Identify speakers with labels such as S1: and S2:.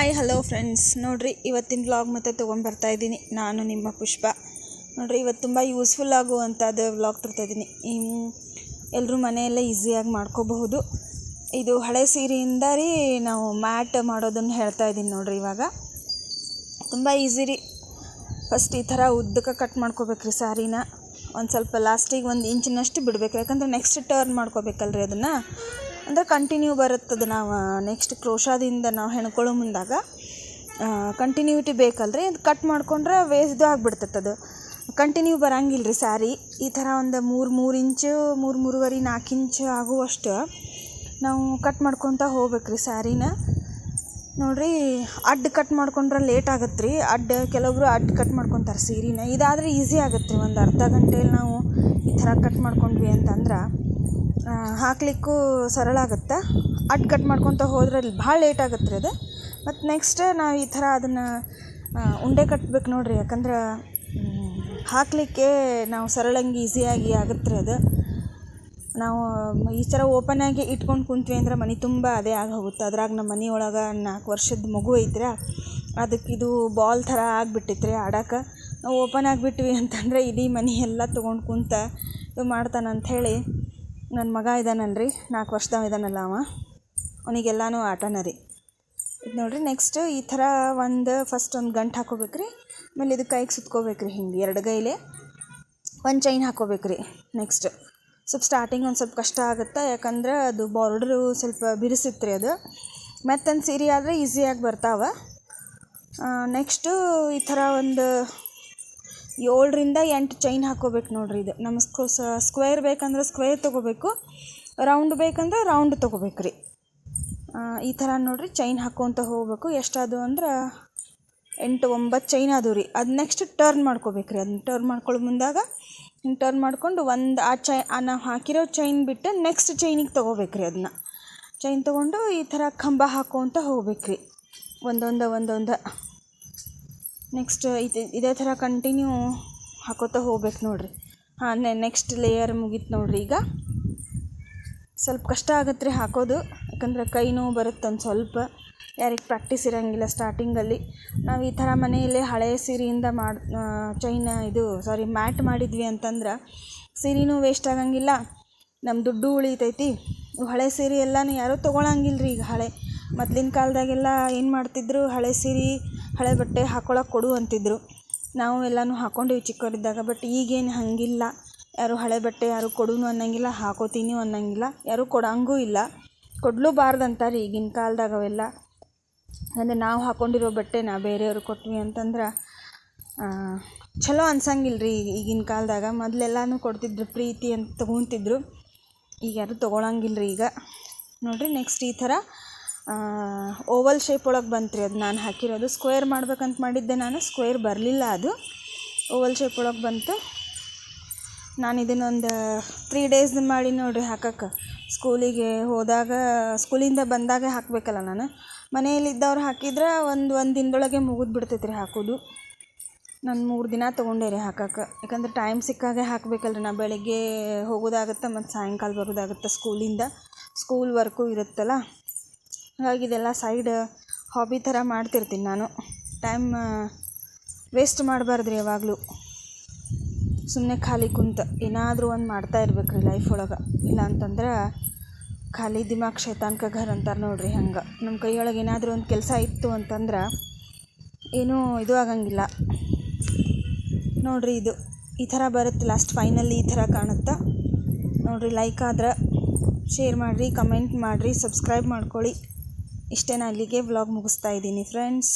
S1: Hi hello friends ನೋಡಿರಿ, ಇವತ್ತಿನ vlog ಮತ್ತೆ ತೊಗೊಂಡ್ಬರ್ತಾ ಇದ್ದೀನಿ. ನಾನು ನಿಮ್ಮ ಪುಷ್ಪ. ನೋಡಿರಿ ಇವತ್ತು ತುಂಬ ಯೂಸ್ಫುಲ್ ಆಗುವಂಥದ್ದು ವ್ಲಾಗ್ ತರ್ತಾ ಇದ್ದೀನಿ. ಎಲ್ಲರೂ ಮನೆಯಲ್ಲೇ ಈಸಿಯಾಗಿ ಮಾಡ್ಕೋಬಹುದು. ಇದು ಹಳೆ ಸೀರೆಯಿಂದ ರೀ ನಾವು ಮ್ಯಾಟ್ ಮಾಡೋದನ್ನು ಹೇಳ್ತಾ ಇದ್ದೀನಿ ನೋಡಿರಿ ಇವಾಗ. ತುಂಬ ಈಸಿ ರೀ. ಫಸ್ಟ್ ಈ ಥರ ಉದ್ದಕ್ಕೆ ಕಟ್ ಮಾಡ್ಕೋಬೇಕ್ರಿ ಸ್ಯಾರಿನ ಒಂದು ಸ್ವಲ್ಪ ಲಾಸ್ಟಿಗೆ ಒಂದು ಇಂಚಿನಷ್ಟು ಬಿಡಬೇಕು. ಯಾಕಂದ್ರೆ ನೆಕ್ಸ್ಟ್ ಟರ್ನ್ ಮಾಡ್ಕೋಬೇಕಲ್ರಿ ಅದನ್ನು. ಅಂದರೆ ಕಂಟಿನ್ಯೂ ಬರುತ್ತದೆ ನಾವು ನೆಕ್ಸ್ಟ್ ಕ್ರೋಶಾದಿಂದ ನಾವು ಹೆಣ್ಕೊಳ್ಳೋ ಮುಂದಾಗ ಕಂಟಿನ್ಯೂಟಿ ಬೇಕಲ್ರಿ? ಅದು ಕಟ್ ಮಾಡ್ಕೊಂಡ್ರೆ ವೇಸ್ದು ಆಗಿಬಿಡ್ತದದು ಅದು. ಕಂಟಿನ್ಯೂ ಬರಂಗಿಲ್ಲ ರೀ ಸ್ಯಾರಿ ಈ ಥರ ಒಂದು ಮೂರು ಮೂರು ಇಂಚು ಮೂರು, ಮೂರುವರೆ ನಾಲ್ಕು ಇಂಚು ಆಗುವಷ್ಟು ನಾವು ಕಟ್ ಮಾಡ್ಕೊತ ಹೋಗ್ಬೇಕು ರೀ ಸ್ಯಾರಿನ ನೋಡಿರಿ ಅಡ್ಡ ಕಟ್ ಮಾಡ್ಕೊಂಡ್ರೆ ಲೇಟ್ ಆಗತ್ತೆ ರೀ ಅಡ್ಡ ಕೆಲವೊಬ್ರು ಅಡ್ಡ ಕಟ್ ಮಾಡ್ಕೊತಾರೆ ಸೀರೆನ ಇದಾದರೆ ಈಸಿ ಆಗತ್ತೆ ರೀ ಒಂದು ಅರ್ಧ ಗಂಟೆಯಲ್ಲಿ ನಾವು ಈ ಥರ ಕಟ್ ಮಾಡ್ಕೊಂಡ್ವಿ ಅಂತಂದ್ರೆ. ಹಾಕ್ಲಿಕ್ಕೂ ಸರಳ ಆಗುತ್ತೆ? ಅಟ್ ಕಟ್ ಮಾಡ್ಕೊತ ಹೋದ್ರೆ ಅಲ್ಲಿ ಭಾಳ ಲೇಟ್ ಆಗತ್ತೆ ರೀ ಅದು. ಮತ್ತು ನೆಕ್ಸ್ಟ್ ನಾವು ಈ ಥರ ಅದನ್ನು ಉಂಡೆ ಕಟ್ಬೇಕು ನೋಡಿರಿ. ಯಾಕಂದ್ರೆ ಹಾಕಲಿಕ್ಕೆ ನಾವು ಸರಳಂಗೆ ಈಸಿಯಾಗಿ ಆಗತ್ತೆ ರೀ ಅದು. ನಾವು, ಈ ಥರ ಓಪನ್ ಆಗಿ ಇಟ್ಕೊಂಡು ಕುಂತ್ವಿ ಅಂದ್ರೆ ಮನೆ ತುಂಬ ಅದೇ ಆಗಿ ಹೋಗುತ್ತೆ ಅದ್ರಾಗ ನಮ್ಮ ಮನೆ ಒಳಗೆ ನಾಲ್ಕು ವರ್ಷದ ಮಗು ಐತ್ರ. ಅದಕ್ಕೆ ಇದು ಬಾಲ್ ಥರ ಆಗಿಬಿಟ್ಟಿತ್ತು ರೀ ಆಡಕ್ಕೆ ನಾವು ಓಪನ್ ಆಗಿಬಿಟ್ವಿ ಅಂತಂದರೆ ಇಡೀ ಮನೆ ಎಲ್ಲ ತೊಗೊಂಡು ಕುಂತ ಇದು ಮಾಡ್ತಾನೆ ಅಂಥೇಳಿ ನನ್ನ ಮಗ ಇದ್ದಾನಲ್ಲ ರೀ, ನಾಲ್ಕು ವರ್ಷದವ ಇದ್ದಾನಲ್ಲ ಅವ. ಅವನಿಗೆಲ್ಲನೂ ಆಟನ ರೀ. ಇದು ನೋಡಿರಿ ನೆಕ್ಸ್ಟ್ ಈ ಥರ ಒಂದು ಫಸ್ಟ್ ಒಂದು ಗಂಟು ಹಾಕೋಬೇಕು ರೀ, ಆಮೇಲೆ ಇದು ಕೈಗೆ ಸುತ್ಕೋಬೇಕು ರೀ ಹಿಂಗೆ, ಎರಡು ಗೈಲೆ ಒಂದು ಚೈನ್ ಹಾಕೋಬೇಕು ರೀ ನೆಕ್ಸ್ಟ್ ಸ್ವಲ್ಪ ಸ್ಟಾರ್ಟಿಂಗ್ ಒಂದು ಸ್ವಲ್ಪ ಕಷ್ಟ ಆಗುತ್ತೆ, ಯಾಕಂದ್ರೆ ಅದು ಬಾರ್ಡ್ರು ಸ್ವಲ್ಪ ಬಿರುಸಿತ್ತು ರೀ ಅದು. ಮತ್ತೊಂದು ಸೀರೆ ಆದರೆ ಈಸಿಯಾಗಿ ಬರ್ತಾವೆ. ನೆಕ್ಸ್ಟು ಈ ಥರ ಒಂದು ಏಳರಿಂದ ಎಂಟು ಚೈನ್ ಹಾಕೋಬೇಕು ನೋಡಿರಿ ಇದು. ನಮ್ಮ ಸ್ಕೊ ಸ್ಕ್ವೇರ್ ಬೇಕಂದ್ರೆ ಸ್ಕ್ವೇರ್ ತೊಗೋಬೇಕು ರೌಂಡ್ ಬೇಕಂದ್ರೆ ರೌಂಡ್ ತೊಗೋಬೇಕು ರೀ. ಈ ಥರ ನೋಡಿರಿ ಚೈನ್ ಹಾಕ್ಕೊತ ಹೋಗ್ಬೇಕು. ಎಷ್ಟಾದವು ಅಂದ್ರೆ ಎಂಟು ಒಂಬತ್ತು ಚೈನ್ ಅದು ರೀ. ಅದು ನೆಕ್ಸ್ಟ್ ಟರ್ನ್ ಮಾಡ್ಕೋಬೇಕು ರೀ. ಅದನ್ನ ಟರ್ನ್ ಮಾಡ್ಕೊಳ್ಳೋ ಮುಂದಾಗ ಹಿಂಗೆ ಟರ್ನ್ ಮಾಡಿಕೊಂಡು ಒಂದು ಆ ಚೈ ನಾವು ಹಾಕಿರೋ ಚೈನ್ ಬಿಟ್ಟು ನೆಕ್ಸ್ಟ್ ಚೈನಿಗೆ ತೊಗೋಬೇಕು ರೀ ಅದನ್ನ ಚೈನ್ ತೊಗೊಂಡು ಈ ಥರ ಕಂಬ ಹಾಕ್ಕೊತ ಹೋಗ್ಬೇಕು ರೀ. ಒಂದೊಂದು ಒಂದೊಂದು. ನೆಕ್ಸ್ಟ್ ಇದು, ಇದೇ ಥರ ಕಂಟಿನ್ಯೂ ಹಾಕೋತಾ ಹೋಗ್ಬೇಕು ನೋಡಿರಿ. ಹಾಂ ನೆಕ್ಸ್ಟ್ ಲೇಯರ್ ಮುಗೀತು ನೋಡಿರಿ ಈಗ. ಸ್ವಲ್ಪ ಕಷ್ಟ ಆಗತ್ತೆ ರೀ ಹಾಕೋದು. ಯಾಕಂದ್ರೆ ಕೈ ಬರುತ್ತೆ ಒಂದು ಸ್ವಲ್ಪ. ಯಾರಿಗೆ ಪ್ರಾಕ್ಟೀಸ್ ಇರೋಂಗಿಲ್ಲ ಸ್ಟಾರ್ಟಿಂಗಲ್ಲಿ ನಾವು ಈ ಥರ ಮನೆಯಲ್ಲೇ ಹಳೆ ಸೀರೆಯಿಂದ ಮಾಡಿ ಚೈನ ಇದು ಸಾರಿ ಮ್ಯಾಟ್ ಮಾಡಿದ್ವಿ ಅಂತಂದ್ರೆ ಸೀರೆನೂ ವೇಸ್ಟ್ ಆಗಂಗಿಲ್ಲ. ನಮ್ಮ ದುಡ್ಡು ಉಳಿತೈತಿ. ಹಳೆ ಸೀರೆ ಎಲ್ಲನೂ ಯಾರೂ ತೊಗೊಳಂಗಿಲ್ಲ ರೀ ಈಗ ಹಳೆ. ಮೊದ್ಲಿನ ಕಾಲದಾಗೆಲ್ಲ ಏನು ಮಾಡ್ತಿದ್ರು, ಹಳೆ ಸೀರೆ ಹಳೆ ಬಟ್ಟೆ ಹಾಕೊಳಕ್ಕೆ ಕೊಡು ಅಂತಿದ್ದರು ನಾವು ಎಲ್ಲನೂ ಹಾಕ್ಕೊಂಡೀವಿ ಚಿಕ್ಕವರಿದ್ದಾಗ, ಬಟ್ ಈಗೇನು ಹಾಗಿಲ್ಲ. ಯಾರು ಹಳೆ ಬಟ್ಟೆ ಯಾರು ಕೊಡುನು ಅನ್ನಂಗಿಲ್ಲ, ಹಾಕೋತೀನಿ ಅನ್ನಂಗಿಲ್ಲ. ಯಾರು ಕೊಡಂಗೂ ಇಲ್ಲ. ಕೊಡಲೂಬಾರ್ದು ಅಂತಾರೆ ಈಗಿನ ಕಾಲ್ದಾಗ ಅವೆಲ್ಲ. ಅಂದರೆ ನಾವು ಹಾಕ್ಕೊಂಡಿರೋ ಬಟ್ಟೆನ ಬೇರೆಯವ್ರಿಗೆ ಕೊಟ್ವಿ ಅಂತಂದ್ರೆ ಚಲೋ ಅನ್ಸಂಗಿಲ್ಲ ರೀ ಈಗಿನ ಕಾಲದಾಗ. ಮೊದಲೆಲ್ಲನೂ ಕೊಡ್ತಿದ್ರು ಪ್ರೀತಿ ಅಂತ ತೊಗೊತಿದ್ರು. ಈಗ ಯಾರು ತೊಗೊಳಂಗಿಲ್ಲ ರೀ ಈಗ. ನೋಡಿರಿ ನೆಕ್ಸ್ಟ್ ಈ ಥರ ಓವಲ್ ಶೇಪ್ ಒಳಗೆ ಬಂತು ರೀ ಅದು ನಾನು ಹಾಕಿರೋದು. ಸ್ಕ್ವೇರ್ ಮಾಡ್ಬೇಕಂತ ಮಾಡಿದ್ದೆ ನಾನು. ಸ್ಕ್ವೇರ್ ಬರಲಿಲ್ಲ ಅದು. ಓವಲ್ ಶೇಪ್ ಒಳಗೆ ಬಂತು. ನಾನು ಇದನ್ನೊಂದು ತ್ರೀ ಡೇಸ್ ಮಾಡಿ ನೋಡಿರಿ ಹಾಕಕ್ಕೆ ಸ್ಕೂಲಿಗೆ ಹೋದಾಗ ಸ್ಕೂಲಿಂದ ಬಂದಾಗ ಹಾಕಬೇಕಲ್ಲ ನಾನು. ಮನೆಯಲ್ಲಿದ್ದವ್ರು ಹಾಕಿದ್ರೆ ಒಂದು ಒಂದು ದಿನದೊಳಗೆ ಮುಗಿದು ಬಿಡ್ತೈತೆ ರೀ ಹಾಕೋದು. ನಾನು ಮೂರು ದಿನ ತೊಗೊಂಡೆ ರೀ ಹಾಕಕ್ಕೆ ಯಾಕಂದ್ರೆ ಟೈಮ್ ಸಿಕ್ಕಾಗೆ ಹಾಕಬೇಕಲ್ರಿ. ನಾ ಬೆಳಗ್ಗೆ ಹೋಗೋದಾಗುತ್ತೆ ಮತ್ತು ಸಾಯಂಕಾಲ ಬರೋದಾಗುತ್ತೆ ಸ್ಕೂಲಿಂದ ಸ್ಕೂಲ್ ವರ್ಕು ಇರುತ್ತಲ್ಲ. ಹಾಗಾಗಿ ಇದೆಲ್ಲ ಸೈಡ್ ಹಾಬಿ ಥರ ಮಾಡ್ತಿರ್ತೀನಿ ನಾನು. ಟೈಮ್ ವೇಸ್ಟ್ ಮಾಡಬಾರ್ದು ರೀ ಯಾವಾಗಲೂ. ಸುಮ್ಮನೆ ಖಾಲಿ ಕುಂತು ಏನಾದರೂ ಒಂದು ಮಾಡ್ತಾ ಇರ್ಬೇಕು ಲೈಫ್ ಒಳಗೆ. ಇಲ್ಲ ಅಂತಂದ್ರೆ ಖಾಲಿ ದಿಮಾಗ್ ಶೈತಾನ್ಕ ಘರ್ ಅಂತಾರೆ ನೋಡಿರಿ ಹಂಗೆ. ನಮ್ಮ ಕೈಯೊಳಗೆ ಏನಾದರೂ ಒಂದು ಕೆಲಸ ಇತ್ತು ಅಂತಂದ್ರೆ ಏನೂ ಇದು ಆಗಂಗಿಲ್ಲ. ನೋಡಿರಿ ಇದು. ಈ ಥರ ಬರುತ್ತೆ ಲಾಸ್ಟ್ ಫೈನಲ್ಲಿ ಈ ಥರ ಕಾಣುತ್ತೆ. ನೋಡಿರಿ ಲೈಕ್ ಆದ್ರೆ ಶೇರ್ ಮಾಡಿರಿ ಕಮೆಂಟ್ ಮಾಡಿರಿ ಸಬ್ಸ್ಕ್ರೈಬ್ ಮಾಡ್ಕೊಳ್ಳಿ. ಇಷ್ಟೇ ನಾನು ಅಲ್ಲಿಗೆ ವ್ಲಾಗ್ ಮುಗಿಸ್ತಾ ಇದ್ದೀನಿ ಫ್ರೆಂಡ್ಸ್